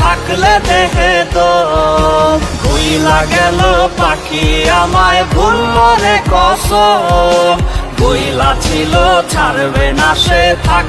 থাকলে দেহে তো ভুইলা গেল পাখি আমায় ভুলল রে কসম। বইলা ছিল ছাড়বে না সে থাকলে